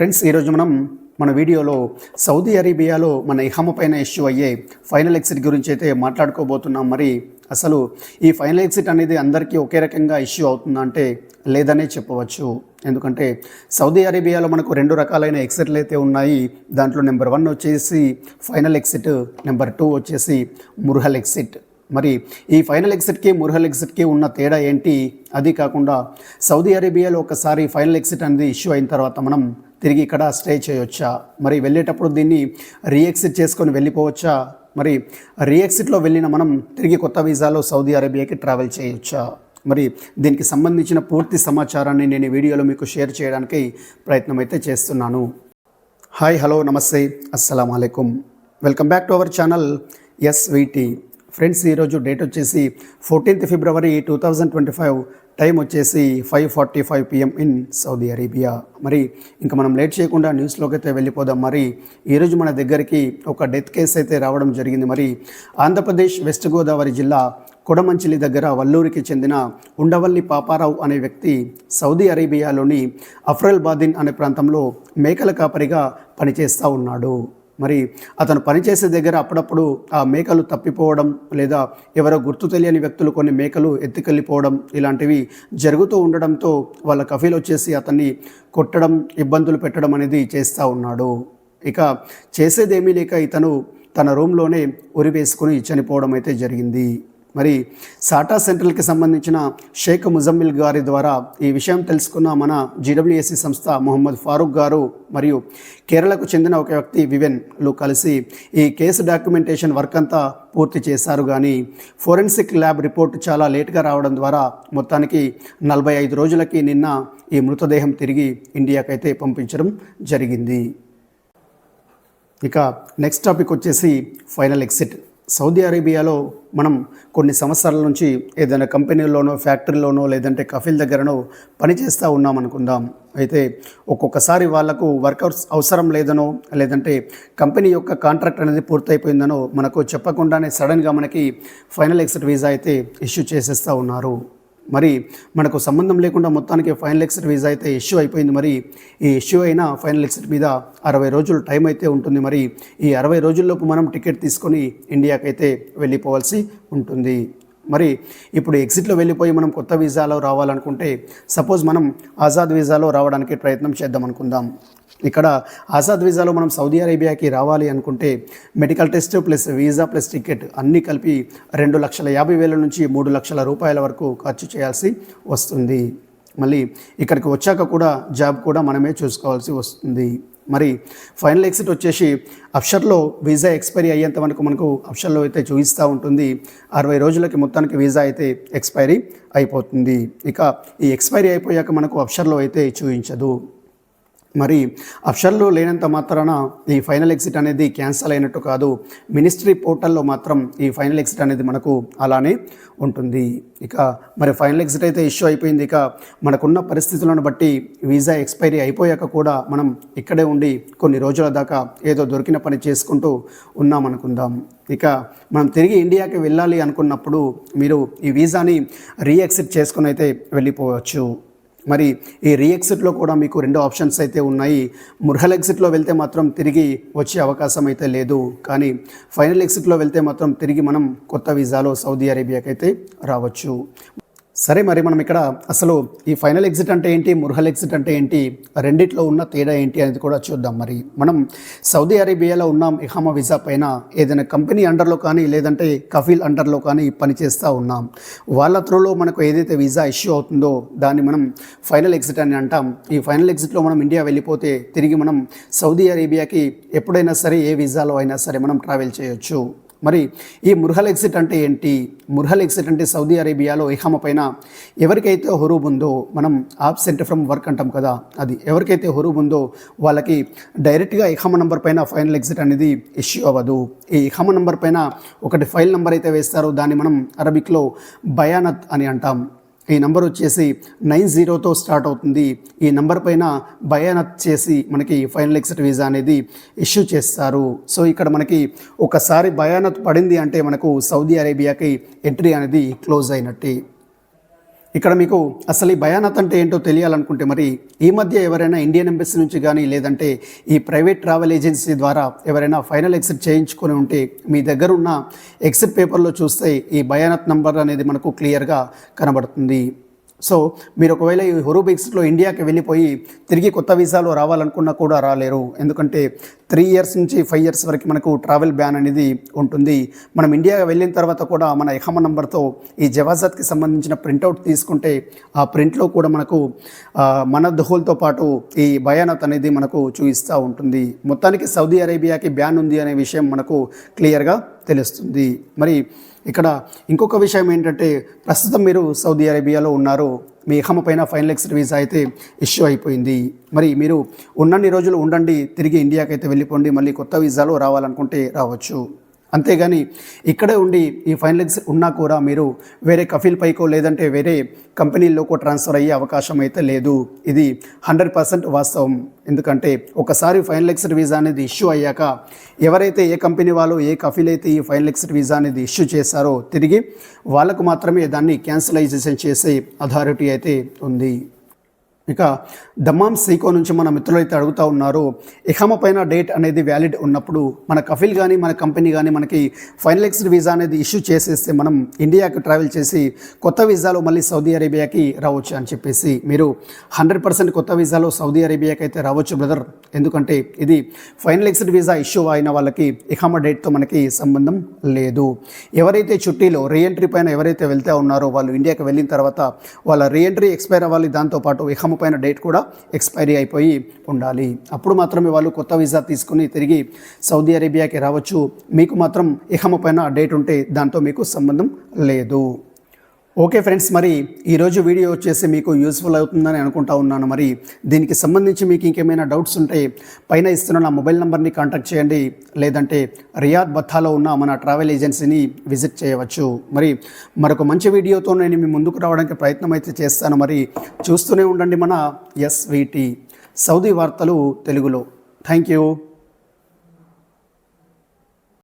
Friends ఈరోజు మనం మన వీడియోలో సౌదీ అరేబియాలో మన ఇహమ పైన ఇష్యూ అయ్యే ఫైనల్ ఎగ్జిట్ గురించి అయితే మాట్లాడుకోబోతున్నాం. మరి అసలు ఈ ఫైనల్ ఎగ్జిట్ అనేది అందరికీ ఒకే రకంగా ఇష్యూ అవుతుందా అంటే లేదనే చెప్పవచ్చు. ఎందుకంటే సౌదీ అరేబియాలో మనకు రెండు రకాలైన ఎగ్జిట్లు అయితే ఉన్నాయి. దాంట్లో నెంబర్ వన్ వచ్చేసి ఫైనల్ ఎగ్జిట్ నెంబర్ టూ వచ్చేసి ముర్హల్ ఎగ్జిట్ మరి ఈ ఫైనల్ ఎగ్జిట్కి ముర్హల్ ఎగ్జిట్కి ఉన్న తేడా ఏంటి? అది కాకుండా సౌదీ అరేబియాలో ఒకసారి ఫైనల్ ఎగ్జిట్ అనేది ఇష్యూ అయిన తర్వాత మనం తిరిగి ఇక్కడ స్టే చేయొచ్చా? మరి వెళ్ళేటప్పుడు దీన్ని రీఎక్సిట్ చేసుకొని వెళ్ళిపోవచ్చా? మరి రీఎక్సిట్లో వెళ్ళిన మనం తిరిగి కొత్త వీసాలో సౌదీ అరేబియాకి ట్రావెల్ చేయొచ్చా? మరి దీనికి సంబంధించిన పూర్తి సమాచారాన్ని నేను వీడియోలో మీకు షేర్ చేయడానికి ప్రయత్నం అయితే చేస్తున్నాను. హాయ్ హలో నమస్తే. అస్సలం అయికం welcome back to our channel SVT friends ఈరోజు డేట్ వచ్చేసి fourteenth February two thousand twenty five time వచ్చేసి five forty five PM in Saudi Arabia. మరి ఇంకా మనం లేట్ చేయకుండా న్యూస్లోకి అయితే వెళ్ళిపోదాం. మరి ఈరోజు మన దగ్గరికి ఒక డెత్ కేసు అయితే రావడం జరిగింది. మరి ఆంధ్రప్రదేశ్ వెస్ట్ గోదావరి జిల్లా కొడమంచిలి దగ్గర వల్లూరికి చెందిన ఉండవల్లి పాపారావు అనే వ్యక్తి సౌదీ అరేబియాలోని అఫ్రల్ బాదిన్ అనే ప్రాంతంలో మేకల కాపరిగా పనిచేస్తూ ఉన్నాడు. మరి అతను పనిచేసే దగ్గర అప్పుడప్పుడు ఆ మేకలు తప్పిపోవడం లేదా ఎవరో గుర్తు తెలియని వ్యక్తులు కొన్ని మేకలు ఎత్తుకెళ్ళిపోవడం ఇలాంటివి జరుగుతూ ఉండడంతో వాళ్ళ కఫీలు వచ్చేసి అతన్ని కొట్టడం ఇబ్బందులు పెట్టడం అనేది చేస్తూ ఉన్నాడు. ఇక చేసేదేమీ లేక ఇతను తన రూమ్లోనే ఉరి వేసుకుని చనిపోవడం అయితే జరిగింది. మరి సాటా సెంట్రల్కి సంబంధించిన షేక్ ముజమ్మిల్ గారి ద్వారా ఈ విషయం తెలుసుకున్న మన జీడబ్ల్యూఎస్సి సంస్థ మొహమ్మద్ ఫారూక్ గారు మరియు కేరళకు చెందిన ఒక వ్యక్తి వివెన్లు కలిసి ఈ కేసు డాక్యుమెంటేషన్ వర్క్ అంతా పూర్తి చేశారు. కానీ ఫోరెన్సిక్ ల్యాబ్ రిపోర్ట్ చాలా లేట్గా రావడం ద్వారా మొత్తానికి నలభై ఐదు రోజులకి నిన్న ఈ మృతదేహం తిరిగి ఇండియాకైతే పంపించడం జరిగింది. ఇక నెక్స్ట్ టాపిక్ వచ్చేసి ఫైనల్ ఎగ్జిట్. సౌదీ అరేబియాలో మనం కొన్ని సంవత్సరాల నుంచి ఏదైనా కంపెనీలోనో ఫ్యాక్టరీలోనో లేదంటే కఫీల్ దగ్గరనో పనిచేస్తూ ఉన్నాం అనుకుందాం. అయితే ఒక్కొక్కసారి వాళ్ళకు వర్కర్స్ అవసరం లేదనో లేదంటే కంపెనీ యొక్క కాంట్రాక్ట్ అనేది పూర్తయిపోయిందనో మనకు చెప్పకుండానే సడన్గా మనకి ఫైనల్ ఎగ్జిట్ వీసా అయితే ఇష్యూ చేసేస్తూ ఉన్నారు. మరి మనకు సంబంధం లేకుండా మొత్తానికి ఫైనల్ ఎక్సిట్ వీసా అయితే ఇష్యూ అయిపోయింది. మరి ఈ ఇష్యూ అయిన ఫైనల్ ఎక్సిట్ మీద అరవై రోజులు టైం అయితే ఉంటుంది. మరి ఈ అరవై రోజుల్లోపు మనం టికెట్ తీసుకొని ఇండియాకైతే వెళ్ళిపోవాల్సి ఉంటుంది. మరి ఇప్పుడు ఎగ్జిట్లో వెళ్ళిపోయి మనం కొత్త వీసాలో రావాలనుకుంటే సపోజ్ మనం ఆజాద్ వీసాలో రావడానికి ప్రయత్నం చేద్దాం అనుకుందాం. ఇక్కడ ఆజాద్ వీసాలో మనం సౌదీ అరేబియాకి రావాలి అనుకుంటే medical test plus visa plus ticket అన్నీ కలిపి రెండు లక్షల యాభై వేల నుంచి మూడు లక్షల రూపాయల వరకు ఖర్చు చేయాల్సి వస్తుంది. మళ్ళీ ఇక్కడికి వచ్చాక కూడా జాబ్ కూడా మనమే చూసుకోవాల్సి వస్తుంది. మరి ఫైనల్ ఎగ్జిట్ వచ్చేసి అప్షర్లో వీసా ఎక్స్పైరీ అయ్యేంత వరకు మనకు అప్షర్లో అయితే చూపిస్తూ ఉంటుంది. అరవై రోజులకి మొత్తానికి వీసా అయితే ఎక్స్పైరీ అయిపోతుంది. ఇక ఈ ఎక్స్పైరీ అయిపోయాక మనకు అప్షర్లో అయితే చూపించదు. మరి అఫ్షర్లో లేనంత మాత్రాన ఈ ఫైనల్ ఎగ్జిట్ అనేది క్యాన్సల్ అయినట్టు కాదు మినిస్ట్రీ పోర్టల్లో మాత్రం ఈ ఫైనల్ ఎగ్జిట్ అనేది మనకు అలానే ఉంటుంది. ఇక మరి ఫైనల్ ఎగ్జిట్ అయితే ఇష్యూ అయిపోయింది. ఇక మనకున్న పరిస్థితులను బట్టి వీసా ఎక్స్పైరీ అయిపోయాక కూడా మనం ఇక్కడే ఉండి కొన్ని రోజుల దాకా ఏదో దొరికిన పని చేసుకుంటూ ఉన్నామనుకుందాం ఇక మనం తిరిగి ఇండియాకి వెళ్ళాలి అనుకున్నప్పుడు మీరు ఈ వీసాని రీఎక్సిట్ చేసుకుని అయితే వెళ్ళిపోవచ్చు. మరి ఈ రీఎక్సిట్లో కూడా మీకు రెండు ఆప్షన్స్ అయితే ఉన్నాయి. ముర్హల్ ఎగ్జిట్లో వెళ్తే మాత్రం తిరిగి వచ్చే అవకాశం అయితే లేదు. కానీ ఫైనల్ ఎగ్జిట్లో వెళ్తే మాత్రం తిరిగి మనం కొత్త వీసాలో సౌదీ అరేబియాకైతే రావచ్చు. సరే మరి మనం ఇక్కడ అసలు ఈ ఫైనల్ ఎగ్జిట్ అంటే ఏంటి ముర్హల్ ఎగ్జిట్ అంటే ఏంటి రెండిట్లో ఉన్న తేడా ఏంటి అనేది కూడా చూద్దాం. మరి మనం సౌదీ అరేబియాలో ఉన్నాం ఇహామా వీసా పైన ఏదైనా కంపెనీ అండర్లో కానీ లేదంటే కఫీల్ అండర్లో కానీ పనిచేస్తూ ఉన్నాం. వాళ్ళ త్రోలో మనకు ఏదైతే వీసా ఇష్యూ అవుతుందో దాన్ని మనం ఫైనల్ ఎగ్జిట్ అని అంటాం. ఈ ఫైనల్ ఎగ్జిట్లో మనం ఇండియా వెళ్ళిపోతే తిరిగి మనం సౌదీ అరేబియాకి ఎప్పుడైనా సరే ఏ వీసాలో అయినా సరే మనం ట్రావెల్ చేయొచ్చు. మరి ఈ ముర్హల్ ఎగ్జిట్ అంటే ఏంటి? ముర్హల్ ఎగ్జిట్ అంటే సౌదీ అరేబియాలో ఇహామ పైన ఎవరికైతే హురూబ్ ఉందో మనం ఆబ్సెంట్ ఫ్రమ్ వర్క్ అంటాం కదా అది ఎవరికైతే హురూబ్ ఉందో వాళ్ళకి డైరెక్ట్గా ఇహామ నంబర్ పైన ఫైనల్ ఎగ్జిట్ అనేది ఇష్యూ అవ్వదు. ఈ ఇహామ నంబర్ పైన ఒకటి ఫైల్ నంబర్ అయితే వేస్తారో దాన్ని మనం అరబిక్లో బయానత్ అని అంటాం. ఈ నంబర్ వచ్చేసి నైన్ జీరోతో స్టార్ట్ అవుతుంది. ఈ నంబర్ పైన బయానత్ చేసి మనకి ఫైనల్ ఎగ్జిట్ వీసా అనేది ఇష్యూ చేస్తారు. సో ఇక్కడ మనకి ఒకసారి బయానత్ పడింది అంటే మనకు సౌదీ అరేబియాకి ఎంట్రీ అనేది క్లోజ్ అయినట్టే. ఇక్కడ మీకు అసలు ఈ భయానత్ అంటే ఏంటో తెలియాలనుకుంటే మరి ఈ మధ్య ఎవరైనా ఇండియన్ ఎంబసీ నుంచి కానీ లేదంటే ఈ ప్రైవేట్ ట్రావెల్ ఏజెన్సీ ద్వారా ఎవరైనా ఫైనల్ ఎగ్జిట్ చేయించుకొని ఉంటే మీ దగ్గర ఉన్న ఎగ్జిట్ పేపర్లో చూస్తే ఈ భయానత్ నంబర్ అనేది మనకు క్లియర్గా కనబడుతుంది. సో మీరు ఒకవేళ ఈ హొరూబ్ ఇండియాకి వెళ్ళిపోయి తిరిగి కొత్త వీసాలో రావాలనుకున్నా కూడా రాలేరు. ఎందుకంటే త్రీ ఇయర్స్ నుంచి ఫైవ్ ఇయర్స్ వరకు మనకు ట్రావెల్ బ్యాన్ అనేది ఉంటుంది. మనం ఇండియా వెళ్ళిన తర్వాత కూడా మన ఎహమ నంబర్తో ఈ జవాజాత్కి సంబంధించిన ప్రింట్అవుట్ తీసుకుంటే ఆ ప్రింట్లో కూడా మనకు మన దుహుల్తో పాటు ఈ భయానత్ అనేది మనకు చూపిస్తూ ఉంటుంది. మొత్తానికి సౌదీ అరేబియాకి బ్యాన్ ఉంది అనే విషయం మనకు క్లియర్గా తెలుస్తుంది. మరి ఇక్కడ ఇంకొక విషయం ఏంటంటే ప్రస్తుతం మీరు సౌదీ అరేబియాలో ఉన్నారు. మీ ఇహమ పైన ఫైనల్ ఎక్స్ వీసా అయితే ఇష్యూ అయిపోయింది. మరి మీరు ఉన్నన్ని రోజులు ఉండండి తిరిగి ఇండియాకి అయితే వెళ్ళిపోండి మళ్ళీ కొత్త వీసాలో రావాలనుకుంటే రావచ్చు. అంతేగాని ఇక్కడే ఉండి ఈ ఫైనల్ ఎగ్స్ ఉన్నా కూడా మీరు వేరే కఫీల్ పైకో లేదంటే వేరే కంపెనీల్లోకో ట్రాన్స్ఫర్ అయ్యే అవకాశం అయితే లేదు. ఇది హండ్రెడ్ పర్సెంట్ వాస్తవం. ఎందుకంటే ఒకసారి ఫైనల్ ఎక్సిట్ వీసా అనేది ఇష్యూ అయ్యాక ఎవరైతే ఏ కంపెనీ వాళ్ళు ఏ కఫీల్ అయితే ఈ ఫైనల్ ఎక్సిట్ వీసా అనేది ఇష్యూ చేశారో తిరిగి వాళ్ళకు మాత్రమే దాన్ని క్యాన్సిలైజేషన్ చేసే అథారిటీ అయితే ఉంది. ఇక దమ్మాం సీకో నుంచి మన మిత్రులు అయితే అడుగుతూ ఉన్నారు ఇహమ పైన డేట్ అనేది వ్యాలిడ్ ఉన్నప్పుడు మన కఫిల్ కానీ మన కంపెనీ కానీ మనకి ఫైనల్ ఎక్స్డ్ వీసా అనేది ఇష్యూ చేసేస్తే మనం ఇండియాకి ట్రావెల్ చేసి కొత్త వీసాలో మళ్ళీ సౌదీ అరేబియాకి రావచ్చు అని చెప్పేసి మీరు హండ్రెడ్ పర్సెంట్ కొత్త వీసాలో సౌదీ అరేబియాకి అయితే రావచ్చు బ్రదర్. ఎందుకంటే ఇది ఫైనల్ ఎక్స్డ్ వీసా ఇష్యూ అయిన వాళ్ళకి ఇహమ డేట్తో మనకి సంబంధం లేదు. ఎవరైతే చుట్టీలో రీఎంట్రీ పైన ఎవరైతే వెళ్తే ఉన్నారో వాళ్ళు ఇండియాకి వెళ్ళిన తర్వాత వాళ్ళ రీఎంట్రీ ఎక్స్పైర్ అవ్వాలి దాంతోపాటు ఇహమ పైన డేట్ కూడా ఎక్స్పైరీ అయిపోయి ఉండాలి. అప్పుడు మాత్రమే వాళ్ళు కొత్త వీసా తీసుకుని తిరిగి సౌదీ అరేబియాకి రావచ్చు. మీకు మాత్రం ఇహమ పైన డేట్ ఉంటే దాంతో మీకు సంబంధం లేదు. ఓకే ఫ్రెండ్స్ మరి ఈరోజు వీడియో వచ్చేసి మీకు యూస్ఫుల్ అవుతుందని అనుకుంటా ఉన్నాను. మరి దీనికి సంబంధించి మీకు ఇంకేమైనా డౌట్స్ ఉంటే పైన ఇస్తున్న నా మొబైల్ నెంబర్ని కాంటాక్ట్ చేయండి. లేదంటే రియాద్ బత్తాలో ఉన్న మన ట్రావెల్ ఏజెన్సీని విజిట్ చేయవచ్చు. మరి మరొక మంచి వీడియోతో నేను మీ ముందుకు రావడానికి ప్రయత్నం అయితే చేస్తాను. మరి చూస్తూనే ఉండండి మన ఎస్విటి సౌదీ వార్తలు తెలుగులో. Thank you